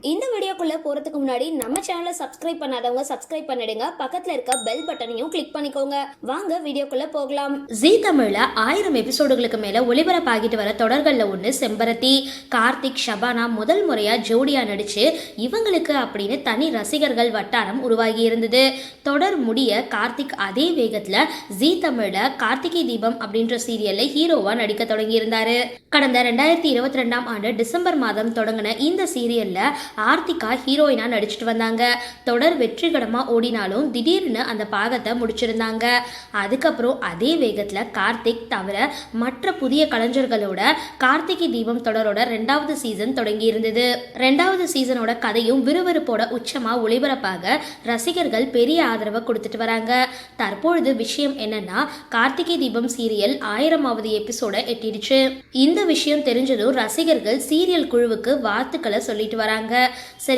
இந்த வீடியோக்குள்ளே போறதுக்கு முன்னாடி நம்ம சேனலை சப்ஸ்கிரைப் பண்ணாதவங்க சப்ஸ்கிரைப் பண்ணிடுங்க. பக்கத்தில் இருக்க பெல் பட்டனையும் கிளிக் பண்ணிக்கோங்க. வாங்க வீடியோக்குள்ளே போகலாம். ஜீ தமிழில் ஆயிரம் எபிசோடுகளுக்கு மேலே ஒளிபரப்பாகிட்டு வர தொடர்களில் ஒன்று செம்பருத்தி. கார்த்திக் ஷபானா முதல் முறையாக ஜோடியாக நடித்து இவங்களுக்கு அப்படின்னு தனி ரசிகர்கள் வட்டாரம் உருவாகி இருந்தது. தொடர் முடிய கார்த்திக் அதே வேகத்தில் ஜீ தமிழில் கார்த்திகை தீபம் அப்படின்ற சீரியலில் ஹீரோவாக நடிக்க தொடங்கியிருந்தார். கடந்த ரெண்டாயிரத்தி இருபத்தி ரெண்டாம் ஆண்டு டிசம்பர் மாதம் தொடங்கின இந்த சீரியலில் ஆர்த்திகா ஹீரோயினா நடிச்சிட்டு வந்தாங்க. தொடர் வெற்றிகரமாக ஓடினாலும் திடீர்னு அந்த பாகத்தை முடிச்சிருந்தாங்க. அதுக்கப்புறம் அதே வேகத்தில் கார்த்திக் தவிர மற்ற புதிய கலைஞர்களோட கார்த்திகை தீபம் தொடரோட ரெண்டாவது சீசன் தொடங்கி இருந்தது. ரெண்டாவது சீசனோட கதையும் விறுவிறுப்போட உச்சமாக ஒளிபரப்பாக ரசிகர்கள் பெரிய ஆதரவை கொடுத்துட்டு வராங்க. தற்பொழுது விஷயம் என்னன்னா கார்த்திகை தீபம் சீரியல் ஆயிரமாவது எபிசோட எட்டிடுச்சு. இந்த விஷயம் தெரிஞ்சதும் ரசிகர்கள் சீரியல் குழுவுக்கு வாழ்த்துக்களை சொல்லிட்டு வராங்க. சரி